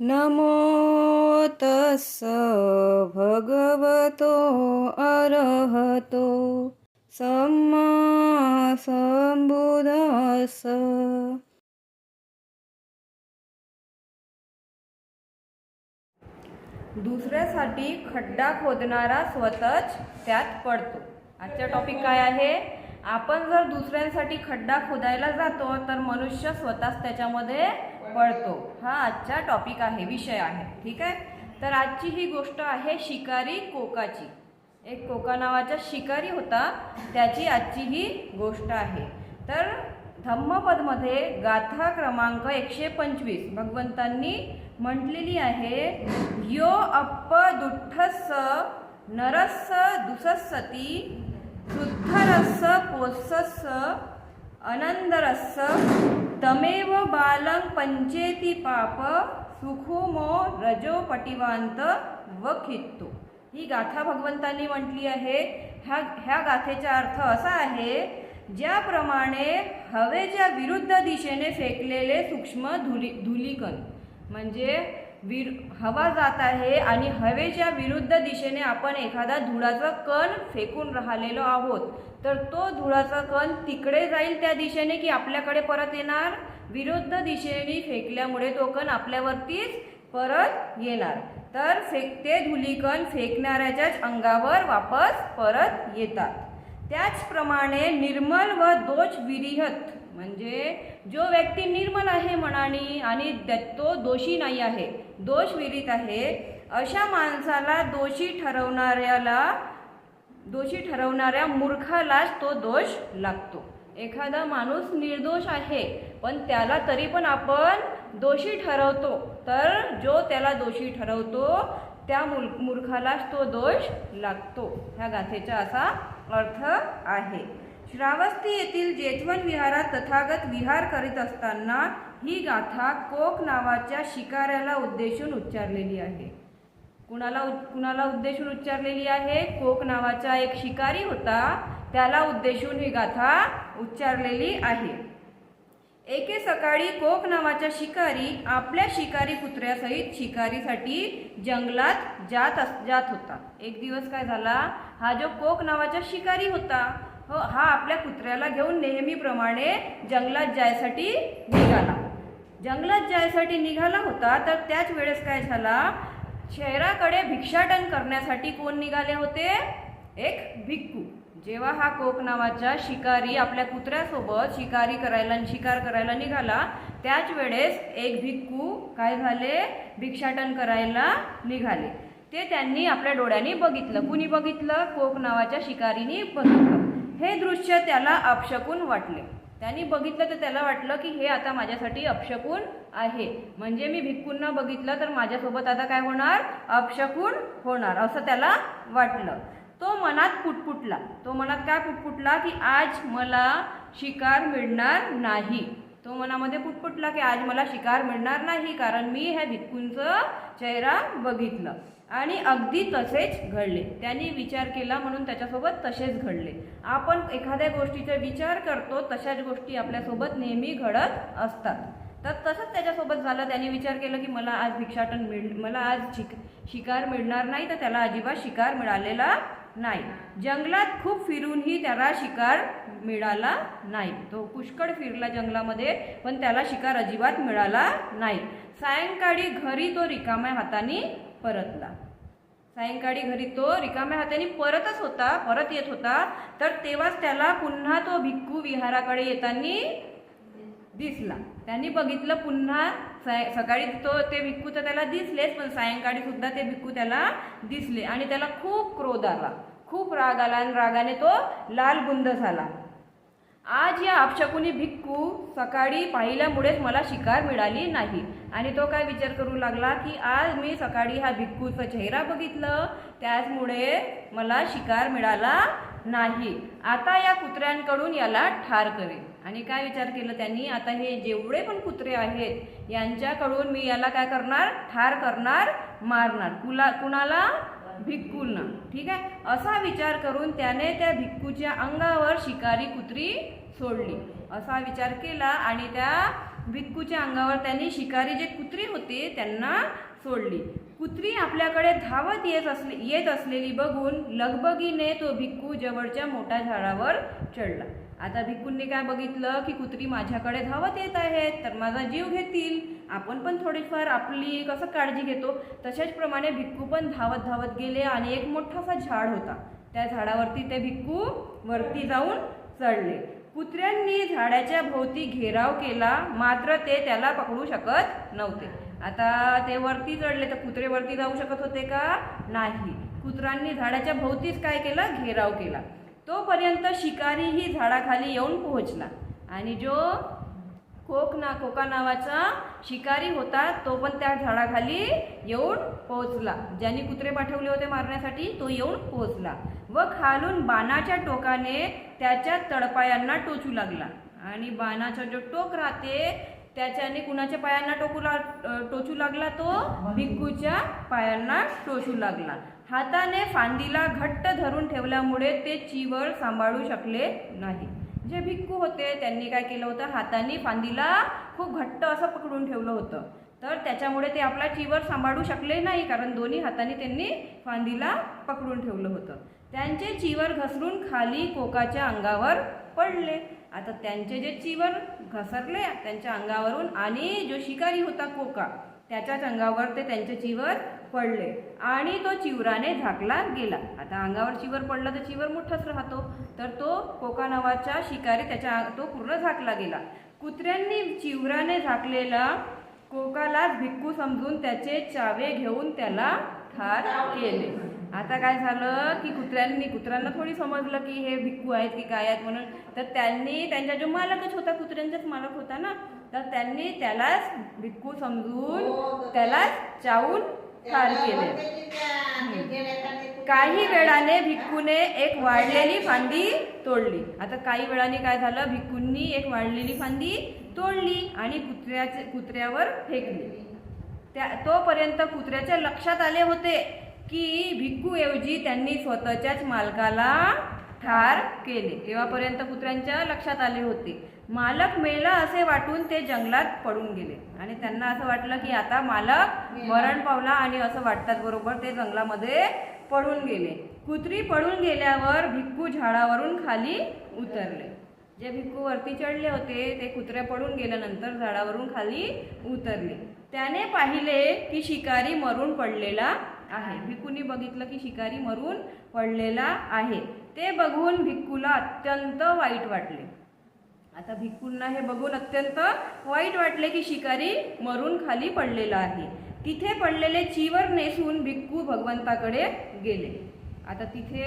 नमो तस्स भगवतो अरहतो। सम्मा संबुदस्स दुसऱ्यासाठी खड्डा खोदणारा स्वतःच त्यात पडतो. आजचा टॉपिक काय आहे? आपण जर दुसऱ्यांसाठी खड्डा खोदायला जातो तर मनुष्य स्वतःच त्याच्यामध्ये पळतो. हा आजचा टॉपिक आहे विषय आहे. ठीक आहे? तर आजची ही गोष्ट आहे शिकारी कोकाची. एक कोका नावाचा शिकारी होता त्याची आजची ही गोष्ट आहे. तर धम्मपदमध्ये गाथा क्रमांक एकशे पंचवीस. भगवंतांनी म्हटलेली आहे यो अप्प दुठ्ठस नरस्स दुसस्सती शुद्धरस पोस्सस्स अनंदरस्स तमेव बालं पंचेती पाप सुखुमो रजोपटिवांत व खित्तो ही गाथा भगवंतांनी म्हटली आहे. ह्या ह्या गाथेचा अर्थ असा आहे ज्याप्रमाणे हवेच्या विरुद्ध दिशेने फेकलेले सूक्ष्म धुली धुलीकण म्हणजे विर हवा जात आहे आणि हवेच्या विरुद्ध दिशेने आपण एखादा धुळाचा कण फेकून राहिलेलो आहोत. तर तो धुळाचा कण तिकडे जाईल त्या दिशेने की आपल्याकडे परत येणार? विरुद्ध दिशेने फेकल्यामुळे तो कण आपल्यावरतीच परत येणार. तर फेक ते धुलीकण फेकणाऱ्याच्याच अंगावर वापस परत येतात. त्याचप्रमाणे निर्मल व दोष विरिहत म्हणजे जो व्यक्ती निर्मल आहे मनाने आणि तो दोषी नाही आहे दोष विहित आहे. अशा माणसाला दोषी ठरवणाऱ्याला दोषी ठरवणाऱ्या मूर्खालाच तो दोष लागतो. एखादा माणूस निर्दोष आहे पण त्याला तरी पण आपण दोषी ठरवतो. तर जो त्याला दोषी ठरवतो त्या मूल मूर्खालाच तो दोष लागतो. ह्या गाथेचा असा अर्थ आहे. श्रावस्ती येथील जेतवन विहारात तथागत विहार करीत असताना ही गाथा कोक नावाच्या शिकाऱ्याला उद्देशून उच्चारलेली आहे. कुणाला कुणाला उद्देशून उच्चारलेली आहे? कोक नावाचा एक शिकारी होता. त्याला उद्देशून ही गाथा उच्चारलेली आहे. एके सकाळी कोक नावाचा शिकारी आपल्या शिकारी कुत्र्यासहित शिकारीसाठी जंगलात जात अस जात होता. एक दिवस काय झाला? हा जो कोक नावाचा शिकारी होता हो, हा आपल्या कुत्र्याला घेऊन नेहमीप्रमाणे जंगलात जायसाठी निघाला. जंगलात जायसाठी निघाला होता तर त्याच वेळेस काय झाला? शहराकडे भिक्षाटन करण्यासाठी कोण निघाले होते? एक भिक्खू. जेव्हा हा कोक नावाचा शिकारी आपल्या कुत्र्यासोबत शिकारी करायला शिकार करायला निघाला त्याच वेळेस एक भिक्खू काय झाले? भिक्षाटन करायला निघाले. ते त्यांनी आपल्या डोळ्यांनी बघितलं. कुणी बघितलं? कोक नावाच्या शिकारीने बघितलं. हे दृश्य त्याला अपशकून वाटले. त्यांनी बघितलं तर त्याला वाटलं की हे आता माझ्यासाठी अपशकून आहे. म्हणजे मी भिक्कूंना बघितलं तर माझ्यासोबत आता काय होणार? अपशकून होणार असं त्याला वाटलं. तो मनात पुटपुटला. तो मनात काय पुटपुटला? की आज मला शिकार मिळणार नाही. तो मनामध्ये पुटपुटला की आज मला शिकार मिळणार नाही कारण मी ह्या भिक्कूंचं चेहरा बघितलं. आणि अगदी तसेच घडले. त्यांनी विचार केला म्हणून त्याच्यासोबत तसेच घडले. आपण एखाद्या गोष्टीचा विचार करतो तशाच गोष्टी आपल्यासोबत नेहमी घडत असतात. तर तसंच त्याच्यासोबत झालं. त्याने विचार केला की मला आज भिक्षाटन मिळ मला आज शिक शिकार मिळणार नाही तर त्याला अजिबात शिकार मिळालेला नाही. जंगलात खूप फिरूनही त्याला शिकार मिळाला नाही. तो पुष्कळ फिरला जंगलामध्ये पण त्याला शिकार अजिबात मिळाला नाही. सायंकाळी घरी तो रिकाम्या हाताने परतला. सायंकाळी घरी तो रिकाम्या हाताने परतच होता परत येत होता. तर तेव्हाच त्याला पुन्हा तो भिक्खू विहाराकडे येताना दिसला. त्यांनी बघितलं पुन्हा साय सकाळी तो ते भिक्खू तर त्याला दिसलेच पण सायंकाळी सुद्धा ते भिक्खू त्याला दिसले आणि त्याला खूप क्रोध आला. खूप राग आला आणि रागाने तो लाल बुंद झाला आज या अपशकुनी भिक्खू सकाळी पाहिल्यामुळेच मला शिकार मिळाली नाही. आणि तो काय विचार करू लागला की आज मी सकाळी हा भिक्खूचा चेहरा बघितलं त्याचमुळे मला शिकार मिळाला नाही. आता या कुत्र्यांकडून याला ठार करेल आणि काय विचार केलं त्यांनी? आता हे जेवढे पण कुत्रे आहेत यांच्याकडून मी याला काय करणार? ठार करणार मारणार. कुला कुणाला? भिक्कूंना. ठीक आहे? असा विचार करून त्याने त्या भिक्कूच्या अंगावर शिकारी कुत्री सोडली. असा विचार केला आणि त्या भिक्खूच्या अंगावर त्यांनी शिकारी जे कुत्री होते त्यांना सोडली. कुत्री आपल्याकडे धावत येत असले येत असलेली बघून लगबगीने तो भिक्कू जवळच्या मोठ्या झाडावर चढला. आता भिक्कूंनी काय बघितलं की कुत्री माझ्याकडे धावत येत आहेत तर माझा जीव घेतील. आपण पण थोडीफार आपली कसं काळजी घेतो तशाच प्रमाणे भिक्कू पण धावत धावत गेले आणि एक मोठासा झाड होता. त्या झाडावरती ते भिक्खू वरती जाऊन चढले. कुत्र्यांनी झाडाच्या भोवती घेराव केला मात्र ते त्याला पकडू शकत नव्हते. आता ते वरती चढले तर कुत्रे वरती जाऊ शकत होते का? नाही. कुत्र्यांनी झाडाच्या भोवतीच काय केलं? घेराव केला. तोपर्यंत शिकारीही झाडाखाली येऊन पोहोचला. आणि जो कोक ना कोका नावाचा शिकारी होता तो पण त्या झाडाखाली येऊन पोहोचला. ज्यांनी कुत्रे पाठवले होते मारण्यासाठी तो येऊन पोहोचला व खालून बाणाच्या टोकाने त्याच्या तळपायांना टोचू लागला. आणि बाणाचा जो टोक राहते त्याच्याने कुणाच्या पायांना टोकू लाग टोचू लागला तो? भिक्खूच्या पायांना टोचू लागला. हाताने फांदीला घट्ट धरून ठेवल्यामुळे ते चिवळ सांभाळू शकले नाही. जे भिक्खू होते त्यांनी काय केलं होतं? हाताने फांदीला खूप घट्ट असं पकडून ठेवलं होतं. तर त्याच्यामुळे ते आपला चिवर सांभाळू शकले नाही कारण दोन्ही हाताने त्यांनी फांदीला पकडून ठेवलं होतं. त्यांचे चिवर घसरून खाली कोकाच्या अंगावर पडले. आता त्यांचे जे चिवर घसरले त्यांच्या अंगावरून आणि जो शिकारी होता कोका त्याच्याच अंगावर ते त्यांचे चिवर पडले. आणि तो चिवराने झाकला गेला. आता अंगावर चिवर पडला तर चिवर मोठाच राहतो. तर तो कोका नावाचा शिकारी त्याच्या तो पूर्ण झाकला गेला. कुत्र्यांनी चिवराने झाकलेला कोकालाच भिक्खू समजून त्याचे चावे घेऊन त्याला ठार केले. आता काय झालं की कुत्र्यांनी कुत्र्यांना थोडी समजलं की हे भिक्खू आहेत की काय आहेत म्हणून. तर त्यांनी त्यांचा जो मालकच होता कुत्र्यांचाच मालक होता ना. तर त्यांनी त्यालाच भिक्खू समजून त्यालाच चावून ठार केले काही वेळाने भिक्खूने एक वाढलेली फांदी तोडली. आता काही वेळाने काय झालं? भिक्खूंनी एक वाढलेली फांदी तोडली आणि कुत्र्याचे कुत्र्यावर फेकली. त्या तोपर्यंत कुत्र्याच्या लक्षात आले होते की भिक्खूऐवजी त्यांनी स्वतःच्याच मालकाला ठार केले. तेव्हापर्यंत कुत्र्यांच्या लक्षात आले होते. मालक मेला असे वाटून ते जंगलात पडून गेले. आणि त्यांना असं वाटलं की आता मालक मरण पावला आणि असं वाटतात बरोबर ते जंगलामध्ये पडून गेले. कुत्री पडून गेल्यावर भिक्खू झाडावरून खाली उतरले. जे भिक्खू वरती चढले होते ते कुत्र्या पडून गेल्यानंतर झाडावरून खाली उतरले. त्याने पाहिले की शिकारी मरून पडलेला आहे. भिक्खूंनी बघितलं की शिकारी मरून पडलेला आहे. ते बघून भिक्कूला अत्यंत वाईट वाटले. आता भिक्खूंना हे बघून अत्यंत वाईट वाटले की शिकारी मरून खाली पडलेला आहे. तिथे पडलेले चीवर नेसून भिक्कू भगवंताकडे गेले. आता तिथे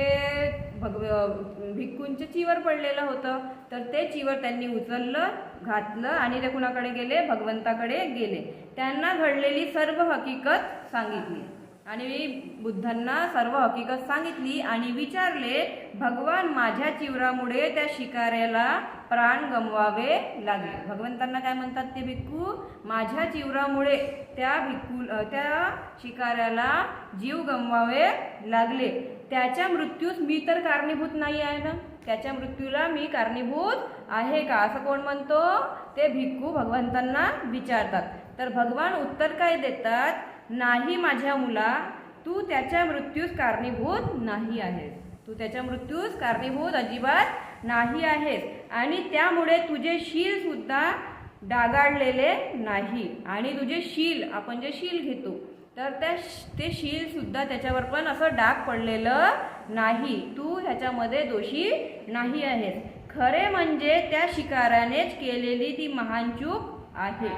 भगव भिक्खूंचे चिवर पडलेलं होतं. तर ते चिवर त्यांनी उचललं घातलं आणि ते कुणाकडे गेले? भगवंताकडे गेले. त्यांना घडलेली सर्व हकीकत सांगितली. आणि बुद्धांना सर्व हकीकत सांगितली आणि विचारले भगवान माझ्या चिवरामुळे त्या शिकाऱ्याला प्राण गमवावे लागले. भगवंतांना काय म्हणतात ते भिक्खू? माझ्या चिवरामुळे त्या भिक्खू त्या शिकाऱ्याला जीव गमवावे लागले. त्याच्या मृत्यूस मी तर कारणीभूत नाही आहे ना? त्याच्या मृत्यूला मी कारणीभूत आहे का? असं कोण म्हणतो? ते भिक्खू भगवंतांना विचारतात. तर भगवान उत्तर काय देतात? नाही माझ्या मुला तू त्याच्या मृत्यूस कारणीभूत नाही आहेस. तू त्याच्या मृत्यूस कारणीभूत अजिबात नाही आहेस. आणि त्यामुळे तुझे शील सुद्धा डागाळलेले नाही. आणि तुझे शील आपण जे शील घेतो तर त्या ते शील सुद्धा त्याच्यावर पण असं डाग पडलेलं नाही. तू ह्याच्यामध्ये दोषी नाही आहेस. खरे म्हणजे त्या शिकारानेच केलेली ती महान चूक आहे.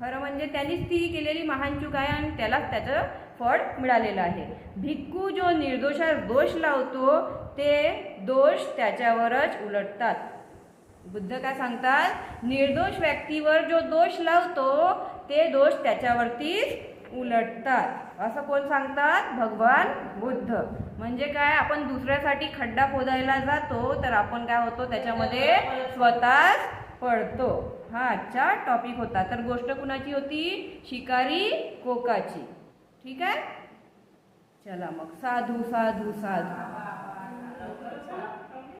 खरं म्हणजे त्यांनीच ती केलेली महान चूक आहे आणि त्यालाच त्याचं फळ मिळालेलं आहे. भिक्खू जो निर्दोषा दोष लावतो ते दोष त्याच्यावरच उलटतात. बुद्ध काय सांगतात? निर्दोष व्यक्तीवर जो दोष लावतो ते दोष त्याच्यावरतीच उलटतात. असं कोण सांगतात? भगवान बुद्ध. म्हणजे काय? आपण दुसऱ्यासाठी खड्डा खोदायला जातो तर आपण काय होतो? त्याच्यामध्ये स्वतःच पडतो. हा आजचा टॉपिक होता. तर गोष्ट कुणाची होती? शिकारी कोकाची. ठीक आहे? चला मग. साधू साधू साधू.